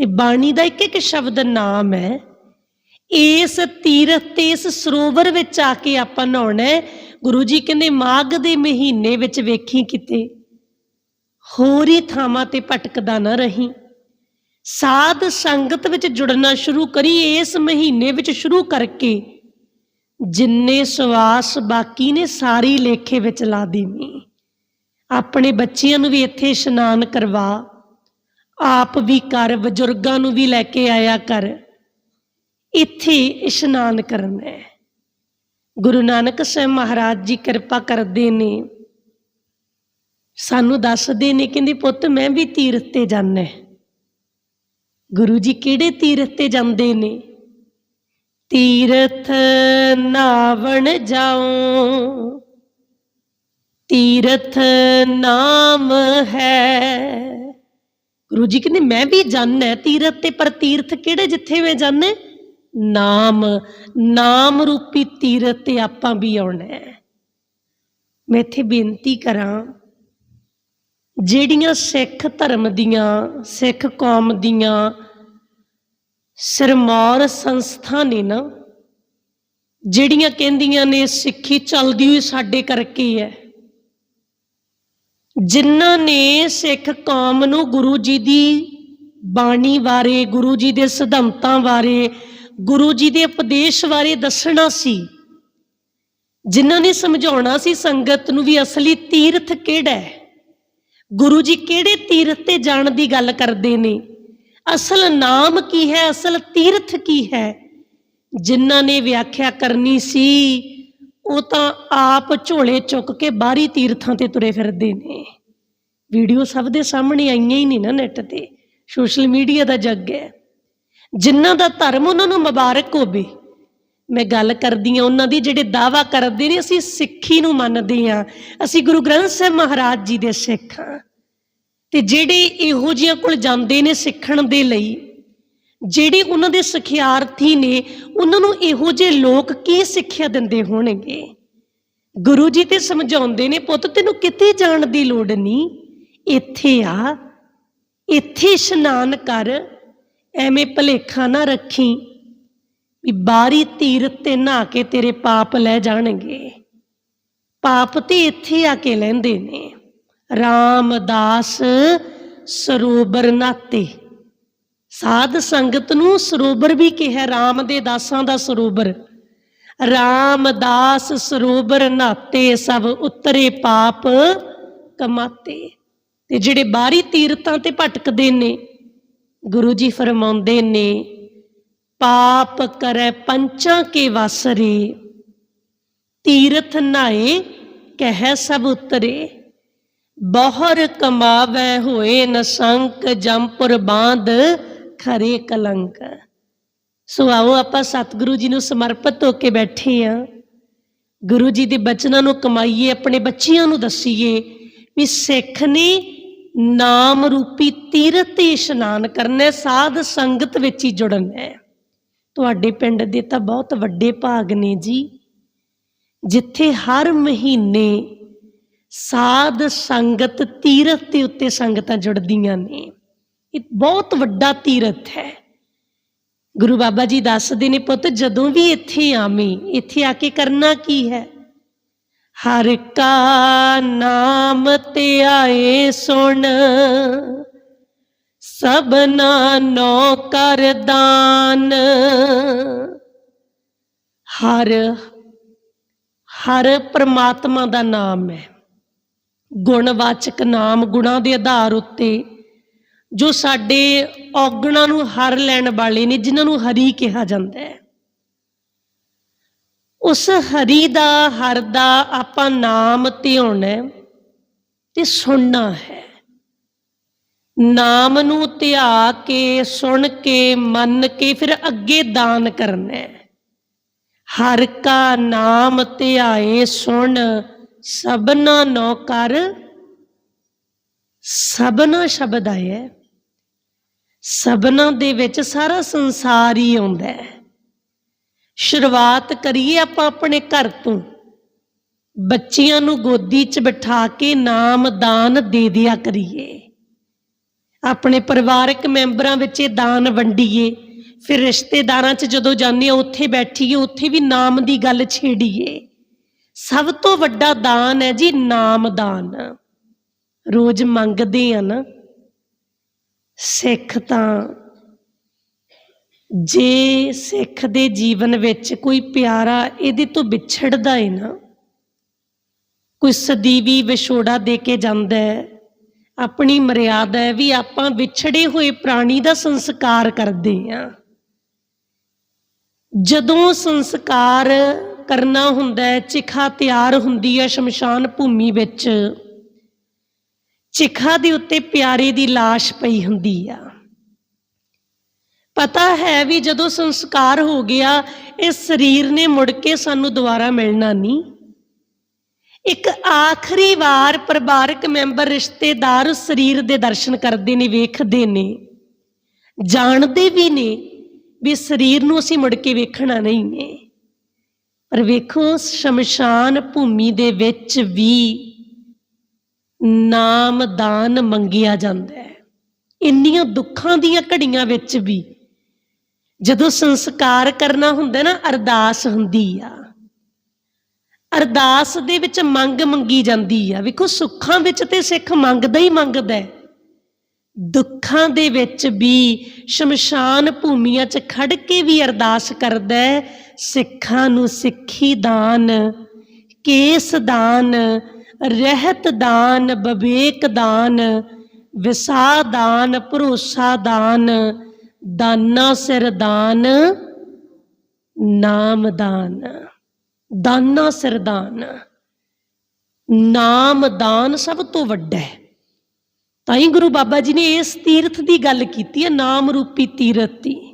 ਤੇ ਬਾਣੀ ਦਾ ਇੱਕ ਇੱਕ ਸ਼ਬਦ ਨਾਮ ਹੈ। ਇਸ ਤੀਰਥ ਤੇ ਇਸ ਸਰੋਵਰ ਵਿੱਚ ਆ ਕੇ ਆਪਾਂ ਨਹਾਉਣਾ ਗੁਰੂ ਜੀ ਕਹਿੰਦੇ, ਮਾਘ ਦੇ ਮਹੀਨੇ ਵਿੱਚ ਵੇਖੀ ਕਿਤੇ। ਹੋਰ ਹੀ ਥਾਵਾਂ ਤੇ ਭਟਕਦਾ ਨਾ ਰਹੀ। ਸਾਧ ਸੰਗਤ ਵਿੱਚ ਜੁੜਨਾ ਸ਼ੁਰੂ ਕਰੀ, ਇਸ ਮਹੀਨੇ ਵਿੱਚ ਸ਼ੁਰੂ ਕਰਕੇ। ਜਿੰਨੇ ਸਵਾਸ ਬਾਕੀ ਨੇ, ਸਾਰੀ ਲੇਖੇ ਵਿੱਚ ਲਾ ਦੇਵੀਂ ਆਪਣੇ ਬੱਚਿਆਂ ਨੂੰ ਵੀ ਇੱਥੇ ਇਸ਼ਨਾਨ ਕਰਵਾ। ਆਪ ਵੀ ਕਰ ਬਜ਼ੁਰਗਾਂ ਨੂੰ ਵੀ ਲੈ ਕੇ ਆਇਆ ਕਰ। ਇੱਥੇ ਇਸ਼ਨਾਨ ਕਰਨਾ ਹੈ। ਗੁਰੂ ਨਾਨਕ ਸਾਹਿਬ ਮਹਾਰਾਜ ਜੀ ਕਿਰਪਾ ਕਰਦੇ ਨੇ। ਸਾਨੂੰ ਦੱਸਦੇ ਨੇ, ਕਹਿੰਦੇ ਪੁੱਤ ਮੈਂ ਵੀ ਤੀਰਥ ਤੇ ਜਾਣਾ ਗੁਰੂ ਜੀ ਕਿਹੜੇ ਤੀਰਥ ਤੇ ਜਾਂਦੇ ਨੇ? ਤੀਰਥ ਨਾਵਣ ਜਾਉ। ਤੀਰਥ ਨਾਮ ਹੈ। ਗੁਰੂ ਜੀ ਕਹਿੰਦੇ, ਮੈਂ ਵੀ ਜਾਣਾ ਤੀਰਥ ਤੇ ਪਰ ਤੀਰਥ ਕਿਹੜੇ ਜਿੱਥੇ ਮੈਂ ਜਾਣਾ? ਨਾਮ ਨਾਮ ਰੂਪੀ ਤੀਰਥ ਤੇ ਆਪਾਂ ਵੀ ਆਉਣਾ। ਹੈ ਮੈਂ ਇੱਥੇ ਬੇਨਤੀ ਕਰਾਂ, ਜਿਹੜੀਆਂ ਸਿੱਖ ਧਰਮ ਦੀਆਂ, ਸਿੱਖ ਕੌਮ ਦੀਆਂ ਸਿਰਮੌਰ ਸੰਸਥਾ ਨੇ ਨਾ, ਜਿਹੜੀਆਂ ਕਹਿੰਦੀਆਂ ਨੇ ਸਿੱਖੀ ਚੱਲਦੀ ਹੋਈ ਸਾਡੇ ਕਰਕੇ ਹੈ ਜਿਨ੍ਹਾਂ ਨੇ ਸਿੱਖ ਕੌਮ ਨੂੰ ਗੁਰੂ ਜੀ ਦੀ ਬਾਣੀ ਬਾਰੇ, ਗੁਰੂ ਜੀ ਦੇ ਸਿਧਾਂਤਾਂ ਬਾਰੇ, ਗੁਰੂ ਜੀ ਦੇ ਉਪਦੇਸ਼ ਬਾਰੇ ਦੱਸਣਾ ਸੀ। ਜਿਨ੍ਹਾਂ ਨੇ ਸਮਝਾਉਣਾ ਸੀ ਸੰਗਤ ਨੂੰ ਵੀ ਅਸਲੀ ਤੀਰਥ ਕਿਹੜਾ ਹੈ? ਗੁਰੂ ਜੀ ਕਿਹੜੇ ਤੀਰਥ ਤੇ ਜਾਣ ਦੀ ਗੱਲ ਕਰਦੇ ਨੇ? ਅਸਲ ਨਾਮ ਕੀ ਹੈ? ਅਸਲ ਤੀਰਥ ਕੀ ਹੈ? ਜਿਨ੍ਹਾਂ ਨੇ ਵਿਆਖਿਆ ਕਰਨੀ ਸੀ ਉਹ ਤਾਂ ਆਪ ਝੋਲੇ ਚੁੱਕ ਕੇ ਬਾਹਰੀ ਤੀਰਥਾਂ ਤੇ ਤੁਰੇ ਫਿਰਦੇ ਨੇ। ਵੀਡੀਓ ਸਭ ਦੇ ਸਾਹਮਣੇ ਆਈਆਂ ਹੀ ਨਹੀਂ ਨਾ ਨੈਟ ਤੇ। ਸੋਸ਼ਲ ਮੀਡੀਆ ਦਾ ਜੱਗ ਹੈ। ਜਿਨ੍ਹਾਂ ਦਾ ਧਰਮ ਉਹਨਾਂ ਨੂੰ ਮੁਬਾਰਕ ਹੋਵੇ। ਮੈਂ ਗੱਲ ਕਰਦੀ ਹਾਂ ਉਹਨਾਂ ਦੀ ਜਿਹੜੇ ਦਾਵਾ ਕਰਦੇ ਨੇ, ਅਸੀਂ ਸਿੱਖੀ ਨੂੰ ਮੰਨਦੇ ਹਾਂ। ਅਸੀਂ ਗੁਰੂ ਗ੍ਰੰਥ ਸਾਹਿਬ ਮਹਾਰਾਜ ਜੀ ਦੇ ਸਿੱਖ ਹਾਂ। ਤੇ ਜਿਹੜੇ ਇਹੋ ਜਿਹੀਆਂ ਕੋਲ ਜਾਂਦੇ ਨੇ ਸਿੱਖਣ ਦੇ ਲਈ ਜਿਹੜੇ ਉਹਨਾਂ ਦੇ ਸਿਖਿਆਰਥੀ ਨੇ, ਉਹਨਾਂ ਨੂੰ ਇਹੋ ਜਿਹੇ ਲੋਕ ਕੀ ਸਿੱਖਿਆ ਦਿੰਦੇ ਹੋਣਗੇ? ਗੁਰੂ ਜੀ ਤੇ ਸਮਝਾਉਂਦੇ ਨੇ, ਪੁੱਤ, ਤੈਨੂੰ ਕਿਤੇ ਜਾਣ ਦੀ ਲੋੜ ਨਹੀਂ। ਇੱਥੇ ਆ, ਇੱਥੇ ਇਸ਼ਨਾਨ ਕਰ। ਐਵੇਂ ਭਲੇਖਾ ਨਾ ਰੱਖੀ ਵੀ ਬਾਰੀ ਤੀਰਥ ਤੇ ਨਹਾ ਕੇ ਤੇਰੇ ਪਾਪ ਲੈ ਜਾਣਗੇ। ਪਾਪ ਤੇ ਇੱਥੇ ਆ ਕੇ ਲੈਂਦੇ ਨੇ। ਰਾਮਦਾਸ ਸਰੋਵਰ ਨਾਤੇ ਸਾਧ ਸੰਗਤ ਨੂੰ ਸਰੋਵਰ ਵੀ ਕਿਹਾ, ਰਾਮ ਦੇ ਦਾਸਾਂ ਦਾ ਸਰੋਵਰ ਰਾਮਦਾਸ ਸਰੋਵਰ ਨਾਤੇ, ਸਭ ਉਤਰੇ ਪਾਪ ਕਮਾਤੇ। ਤੇ ਜਿਹੜੇ ਬਾਹਰੀ ਤੀਰਥਾਂ ਤੇ ਭਟਕਦੇ ਨੇ, ਗੁਰੂ ਜੀ ਫਰਮਾਉਂਦੇ ਨੇ, ਪਾਪ ਕਰੈ ਪੰਚਾਂ ਕੇ ਵਾਸਰੇ, ਤੀਰਥ ਨਾਏ ਕਹਿ ਸਭ ਉਤਰੇ। ਬਹੁਰ ਕਮਾਵੈ ਹੋਏ ਨਸੰਕ ਜੰਪੁਰ ਬਾਂਧ ਖਰੇ ਕਲੰਕ ਸੋ ਆਓ ਆਪਾਂ ਸਤਿਗੁਰੂ ਜੀ ਨੂੰ ਸਮਰਪਿਤ ਹੋ ਕੇ ਬੈਠੇ ਆ। ਗੁਰੂ ਜੀ ਦੇ ਬਚਨਾਂ ਨੂੰ ਕਮਾਈਏ, ਆਪਣੇ ਬੱਚਿਆਂ ਨੂੰ ਦਸੀਏ ਵੀ ਸਿੱਖ ਨੇ ਨਾਮ ਰੂਪੀ ਤੀਰਥ ਤੇ ਇਸ਼ਨਾਨ ਕਰਨਾ ਸਾਧ ਸੰਗਤ ਵਿੱਚ ਹੀ ਜੁੜਨਾ ਹੈ। ਤੁਹਾਡੇ ਪਿੰਡ ਦੇ ਤਾਂ ਬਹੁਤ ਵੱਡੇ ਭਾਗ ਨੇ ਜੀ। ਜਿੱਥੇ ਹਰ ਮਹੀਨੇ ਸਾਧ ਸੰਗਤ ਤੀਰਥ ਦੇ ਉੱਤੇ ਸੰਗਤਾਂ ਜੁੜਦੀਆਂ ਨੇ। ਇਹ ਬਹੁਤ ਵੱਡਾ ਤੀਰਥ ਹੈ। ਗੁਰੂ ਬਾਬਾ ਜੀ ਦੱਸਦੇ ਨੇ, ਪੁੱਤ, ਜਦੋਂ ਵੀ ਇੱਥੇ ਆਵੇਂ, ਇੱਥੇ ਆ ਕੇ ਕਰਨਾ ਕੀ ਹੈ? ਹਰ ਕਾ ਨਾਮ ਤੇ ਆਏ ਸੁਣ, ਸਭਨਾ ਨੋ ਕਰ ਦਾਨ। ਹਰ ਹਰ ਪ੍ਰਮਾਤਮਾ ਦਾ ਨਾਮ ਹੈ। ਗੁਣਵਾਚਕ ਨਾਮ ਗੁਣਾਂ ਦੇ ਆਧਾਰ ਉੱਤੇ ਜੋ ਸਾਡੇ ਔਗਣਾਂ ਨੂੰ ਹਰ ਲੈਣ ਵਾਲੇ ਨੇ, ਜਿਨ੍ਹਾਂ ਨੂੰ ਹਰੀ ਕਿਹਾ ਜਾਂਦਾ ਹੈ। ਉਸ ਹਰੀ ਦਾ, ਹਰ ਦਾ ਆਪਾਂ ਨਾਮ ਧਿਆਉਣਾ ਤੇ ਸੁਣਨਾ ਹੈ। ਨਾਮ ਨੂੰ ਧਿਆ ਕੇ, ਸੁਣ ਕੇ, ਮੰਨ ਕੇ, ਫਿਰ ਅੱਗੇ ਦਾਨ ਕਰਨਾ ਹੈ। ਹਰ ਕਾ ਨਾਮ ਧਿਆਏ, ਸੁਣ, ਸਭਨਾ ਨੋ ਕਰ, ਸਭਨਾ ਸ਼ਬਦ ਆਇਆ ਸਭਨਾਂ ਦੇ ਵਿੱਚ ਸਾਰਾ ਸੰਸਾਰ ਹੀ ਆਉਂਦਾ ਹੈ। ਸ਼ੁਰੂਆਤ ਕਰੀਏ ਆਪਾਂ ਆਪਣੇ ਘਰ ਤੋਂ। ਬੱਚਿਆਂ ਨੂੰ ਗੋਦੀ 'ਚ ਬਿਠਾ ਕੇ ਨਾਮ ਦਾਨ ਦੇ ਦਿਆ ਕਰੀਏ। ਆਪਣੇ ਪਰਿਵਾਰਕ ਮੈਂਬਰਾਂ ਵਿੱਚ ਇਹ ਦਾਨ ਵੰਡੀਏ। ਫਿਰ ਰਿਸ਼ਤੇਦਾਰਾਂ 'ਚ ਜਦੋਂ ਜਾਂਦੇ ਆ ਉੱਥੇ ਬੈਠੀਏ, ਉੱਥੇ ਵੀ ਨਾਮ ਦੀ ਗੱਲ ਛੇੜੀਏ। ਸਭ ਤੋਂ ਵੱਡਾ ਦਾਨ ਹੈ ਜੀ ਨਾਮ ਦਾਨ। ਰੋਜ਼ ਮੰਗਦੇ ਆ ਨਾ। ਸਿੱਖ ਤਾਂ ਜੇ ਸਿੱਖ ਦੇ ਜੀਵਨ ਵਿੱਚ ਕੋਈ ਪਿਆਰਾ ਇਹਦੇ ਤੋਂ ਵਿਛੜਦਾ ਹੈ ਨਾ, ਕੋਈ ਸਦੀਵੀ ਵਿਛੋੜਾ ਦੇ ਕੇ ਜਾਂਦਾ ਹੈ, ਆਪਣੀ ਮਰਿਆਦਾ ਹੈ ਵੀ ਆਪਾਂ ਵਿਛੜੇ ਹੋਏ ਪ੍ਰਾਣੀ ਦਾ ਸੰਸਕਾਰ ਕਰਦੇ ਹਾਂ। ਜਦੋਂ ਸੰਸਕਾਰ ਕਰਨਾ ਹੁੰਦਾ ਹੈ, ਚਿਖਾ ਤਿਆਰ ਹੁੰਦੀ ਹੈ ਸ਼ਮਸ਼ਾਨ ਭੂਮੀ ਵਿੱਚ ਚਿਖਾ ਦੇ ਉੱਤੇ ਪਿਆਰੇ ਦੀ লাশ ਪਈ ਹੁੰਦੀ ਆ। ਪਤਾ ਹੈ ਵੀ ਜਦੋਂ ਸੰਸਕਾਰ ਹੋ ਗਿਆ, ਇਸ ਸਰੀਰ ਨੇ ਮੁੜ ਕੇ ਸਾਨੂੰ ਦੁਬਾਰਾ ਮਿਲਣਾ ਨਹੀਂ। ਇੱਕ ਆਖਰੀ ਵਾਰ ਪਰਿਵਾਰਕ ਮੈਂਬਰ ਰਿਸ਼ਤੇਦਾਰ ਉਸ ਸਰੀਰ ਦੇ ਦਰਸ਼ਨ ਕਰਦੇ ਨੇ, ਵੇਖਦੇ ਨੇ। ਜਾਣਦੇ ਵੀ ਨੇ ਵੀ ਸਰੀਰ ਨੂੰ ਅਸੀਂ ਮੁੜ ਕੇ ਵੇਖਣਾ ਨਹੀਂ ਨੇ ਪਰ ਵੇਖੋ, ਸ਼ਮਸ਼ਾਨ ਭੂਮੀ ਦੇ ਵਿੱਚ ਵੀ ਨਾਮ ਦਾਨ ਮੰਗਿਆ ਜਾਂਦਾ ਹੈ। ਇੰਨੀਆਂ ਦੁੱਖਾਂ ਦੀਆਂ ਘੜੀਆਂ ਵਿੱਚ ਵੀ ਜਦੋਂ ਸੰਸਕਾਰ ਕਰਨਾ ਹੁੰਦਾ ਨਾ, ਅਰਦਾਸ ਹੁੰਦੀ ਆ। ਅਰਦਾਸ ਦੇ ਵਿੱਚ ਮੰਗ ਮੰਗੀ ਜਾਂਦੀ ਆ। ਵੇਖੋ, ਸੁੱਖਾਂ ਵਿੱਚ ਤੇ ਸਿੱਖ ਮੰਗਦਾ ਹੀ ਮੰਗਦਾ ਦੁੱਖਾਂ ਦੇ ਵਿੱਚ ਵੀ ਸ਼ਮਸ਼ਾਨ ਭੂਮੀਆਂ 'ਚ ਖੜ ਕੇ ਵੀ ਅਰਦਾਸ ਕਰਦਾ ਸਿੱਖਾਂ ਨੂੰ ਸਿੱਖੀ ਦਾਨ, ਕੇਸ ਦਾਨ ਰਹਿਤ ਦਾਨ, ਵਿਵੇਕ ਦਾਨ, ਵਿਸਾ ਦਾਨ, ਭਰੋਸਾ ਦਾਨ, ਦਾਨਾ ਸਿਰ ਦਾਨ, ਨਾਮ ਦਾਨ। ਦਾਨਾ ਸਿਰ ਦਾਨ। ਨਾਮ ਦਾਨ ਸਭ ਤੋਂ ਵੱਡਾ ਹੈ। ਤਾਂ ਹੀ ਗੁਰੂ ਬਾਬਾ ਜੀ ਨੇ ਇਸ ਤੀਰਥ ਦੀ ਗੱਲ ਕੀਤੀ ਹੈ, ਨਾਮ ਰੂਪੀ ਤੀਰਥ। ਦੀ